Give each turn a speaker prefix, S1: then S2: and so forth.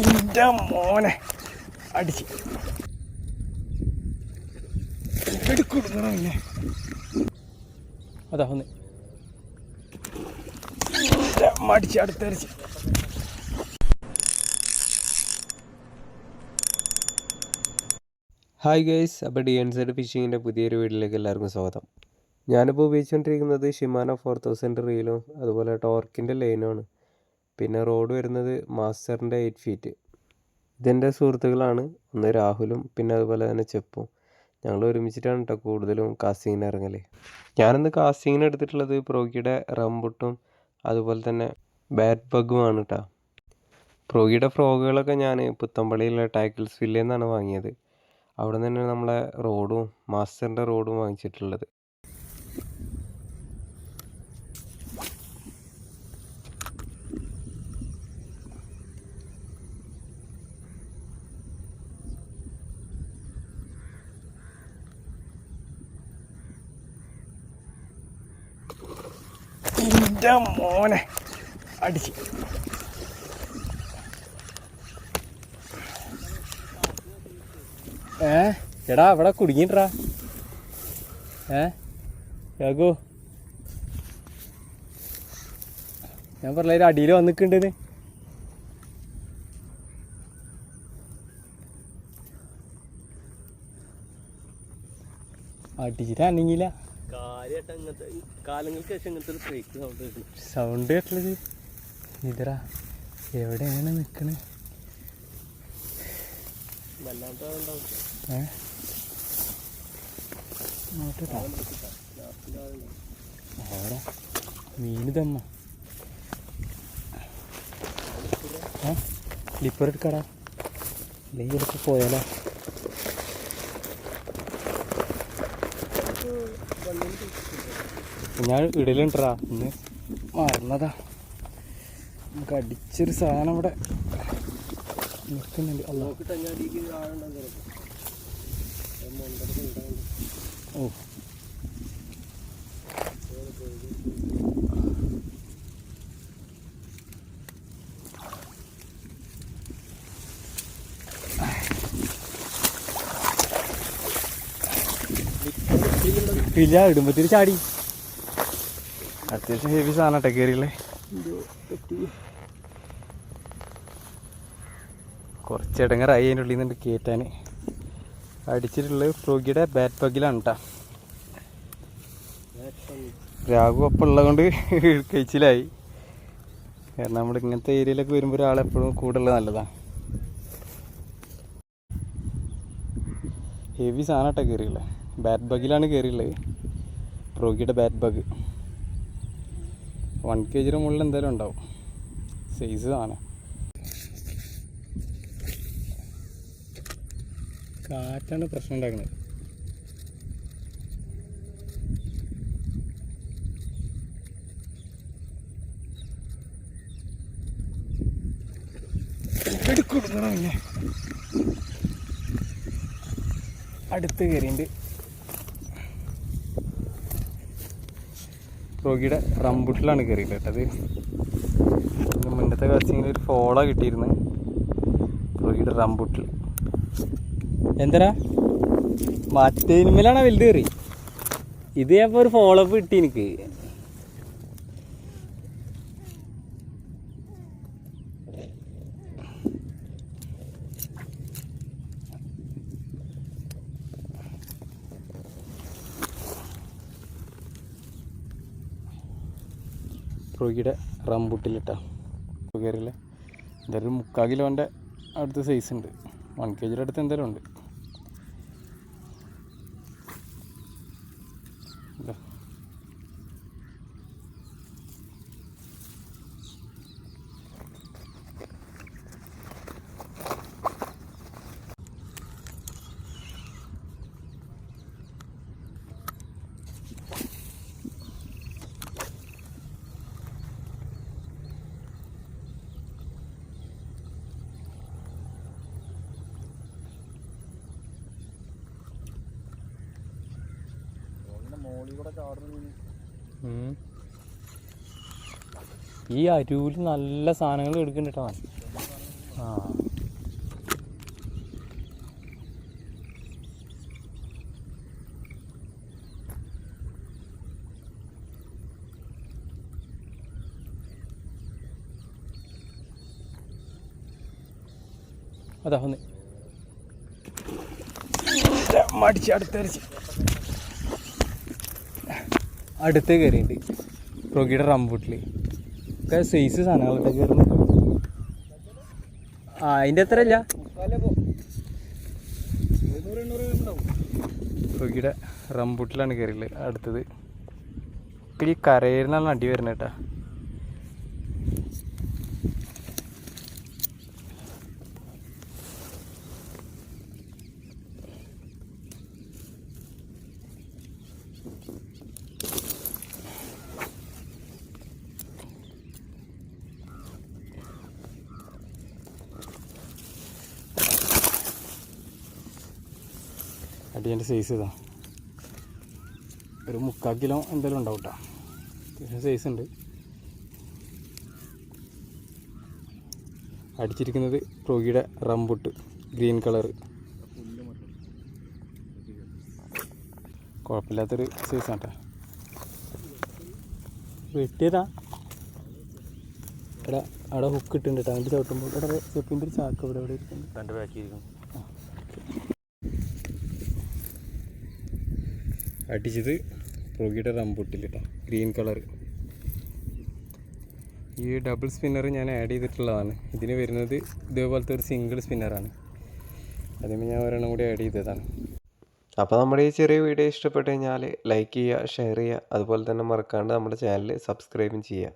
S1: എന്റെ മോനെ. അടിച്ച്. പിന്നെ അതാ ഒന്ന് മടിച്ച് അടുത്തരച്ച്.
S2: ഹായ് ഗൈസ് അപ്പോൾ ഡി എൻ സൈഡ് ഫിഷിങ്ങിന്റെ പുതിയൊരു വീട്ടിലേക്ക് എല്ലാവർക്കും സ്വാഗതം. ഞാനിപ്പോൾ ഉപയോഗിച്ചുകൊണ്ടിരിക്കുന്നത് ഷിമാനോ ഫോർ തൗസൻഡ് റീലും അതുപോലെ ടോർക്കിന്റെ ലൈനുമാണ് പിന്നെ റോഡ് വരുന്നത് മാസ്റ്ററിന്റെ എയ്റ്റ് ഫീറ്റ് ഇതെന്റെ സുഹൃത്തുക്കളാണ്. ഒന്ന് രാഹുലും പിന്നെ അതുപോലെ തന്നെ ചെപ്പും. ഞങ്ങൾ ഒരുമിച്ചിട്ടാണ് കേട്ടോ കൂടുതലും കാസ്റ്റിങ്ങിന് ഇറങ്ങൽ ഞാനിന്ന് കാസ്റ്റിങ്ങിന് എടുത്തിട്ടുള്ളത് പ്രോഗിയുടെ റംബുട്ടും അതുപോലെ തന്നെ ബാറ്റ് ബഗുമാണ് കേട്ടോ പ്രോഗിയുടെ ഫ്രോഗുകളൊക്കെ ഞാൻ പുത്തമ്പള്ളിയിലെ ടാക്കിൾസ് വില്ലയിൽ നിന്നാണ് വാങ്ങിയത്. അവിടെ നിന്ന് തന്നെ നമ്മളെ റോഡും മാസ്റ്ററിന്റെ റോഡും വാങ്ങിച്ചിട്ടുള്ളത്.
S1: എന്റെ മോനെ. അടിച്ച്. ഏ എടാ അവിടെ കുടുങ്ങിട്ടാ ഏ കേക്കോ ഞാൻ പറഞ്ഞ ഒരു അടിയിൽ വന്നിക്കുണ്ടെന്ന് അടിച്ചിട്ട്
S3: കാലങ്ങൾക്ക് ശേഷം ഇങ്ങനത്തെ ഒരു ബ്രേക്ക് സൗണ്ട്
S1: സൗണ്ട് കേട്ടത് ഇതറാ എവിടെയാണ് നിൽക്കണേ
S3: വല്ലാണ്ട് ഉണ്ടാവും
S1: ഏ? നോട്ടട്ടാ അവിടെ മീന് തമ്മ ലിപ്പർ എടുക്കടാ. ഇല്ലെങ്കിൽ ഇവിടൊക്കെ പോയാലോ? ഞാൻ ഇടലുണ്ടാ ഇന്ന് മറന്നതാ. നമുക്ക് അടിച്ചൊരു സാധനം ഇവിടെ നിൽക്കുന്നുണ്ട്. ഓ. ഇല്ല ഇടുമ്പത്തിരി ചാടി. അത്യാവശ്യം ഹെവി സാധനം കേട്ടോ കയറിയില്ലേ കുറച്ച് ഇടങ്ങറായി അതിന്റെ ഉള്ളിൽ നിന്ന് കയറ്റാൻ അടിച്ചിട്ടുള്ളത് ഫ്രോഗിയുടെ ബാറ്റ് പഗിലാണ് കേട്ടോ രാഘു അപ്പം ഉള്ളത് കൊണ്ട് കഴിച്ചിലായി. കാരണം നമ്മൾ ഇങ്ങനത്തെ ഏരിയയിലൊക്കെ വരുമ്പോൾ ഒരാളെപ്പോഴും കൂടെ ഉള്ളത് നല്ലതാണ് ഹെവി സാധനമായിട്ടാണ് കയറിയുള്ളത് ബാറ്റ് ബഗിലാണ് കയറിയുള്ളത് പ്രോഗിയുടെ ബാറ്റ് ബഗ് വൺ കെ ജിയുടെ മുകളിൽ എന്തായാലും ഉണ്ടാവും. സൈസ് ആണ് കാറ്റാണ് പ്രശ്നം ഉണ്ടാക്കുന്നത് അടുത്ത് കയറിയുണ്ട്. റോഗിയുടെ റംബുട്ടിലാണ് കയറിയിട്ട് കേട്ടത് ഇതിന് മുന്നത്തെ കാച്ചിങ്ങിൽ ഒരു ഫോള കിട്ടിയിരുന്നു. റോഗിയുടെ റംബുട്ടിൽ. എന്തരാ? മറ്റേനിമേലാണ് വലുത് കയറി. ഇത് ഞാൻ ഒരു ഫോളോ അപ്പ് കിട്ടി എനിക്ക്. റോഗിയുടെ റംബുട്ടിലിട്ടാ. കയറിയില്ല എന്തായാലും മുക്കാൽ കിലോന്റെ അടുത്ത് സൈസ് ഉണ്ട്. വൺ കെ ജിയുടെ അടുത്ത് എന്തായാലും ഉണ്ട്. ഈ അരുവിൽ നല്ല സാധനങ്ങൾ എടുക്കുന്നുണ്ട് ആ. അതാ ഒന്ന് മടിച്ച് അടുത്തരച്ച്. അടുത്ത് കയറിയിട്ടുണ്ട് റോഗിയുടെ റംബൂട്ടിൽ ഒക്കെ സൈസ് സാധനങ്ങളൊക്കെ കയറുന്നു. ആ അതിന്റെ എത്ര ഇല്ല. റോഗിയുടെ റംബൂട്ടിലാണ് കയറിയുള്ളത് അടുത്തത്. ഈ നിന്നാണ് അടി വരുന്നത് കേട്ടാ. അടിയന്റെ സൈസ് ഇതാ. ഒരു മുക്കാൽ കിലോ എന്തെങ്കിലും ഉണ്ടാവും കേട്ടോ അത്യാവശ്യം സൈസ് ഉണ്ട് അടിച്ചിരിക്കുന്നത് പ്രോഗിയുടെ റംബുട്ട് ഗ്രീൻ കളറ് കുഴപ്പമില്ലാത്തൊരു സൈസാണ് കേട്ടോ വെട്ടിയതാ. എടാ അവിടെ ഹുക്ക് ഇട്ടുണ്ട് കേട്ടോ അതിന്റെ ചവിട്ടുമ്പോൾ ഇവിടെ ചെപ്പിന്റെ ഒരു ചാക്ക് ഇവിടെ ഇവിടെ ഇരിക്കുന്നു.
S3: തന്റെ ബാക്കിയിരിക്കും
S1: അടിച്ചത് പ്രൊഗിയുടെ റംബൂട്ടിൽ കേട്ടോ ഗ്രീൻ കളർ. ഈ ഡബിൾ സ്പിന്നർ ഞാൻ ആഡ് ചെയ്തിട്ടുള്ളതാണ്. ഇതിന് വരുന്നത് ഇതേപോലത്തെ ഒരു സിംഗിൾ സ്പിന്നറാണ് അതിന് ഞാൻ ഒരെണ്ണം കൂടി ആഡ് ചെയ്തതാണ്.
S2: അപ്പോൾ നമ്മുടെ ഈ ചെറിയ വീഡിയോ ഇഷ്ടപ്പെട്ടു കഴിഞ്ഞാൽ ലൈക്ക് ചെയ്യുക ഷെയർ ചെയ്യുക. അതുപോലെ തന്നെ മറക്കാണ്ട് നമ്മുടെ ചാനൽ സബ്സ്ക്രൈബും ചെയ്യുക.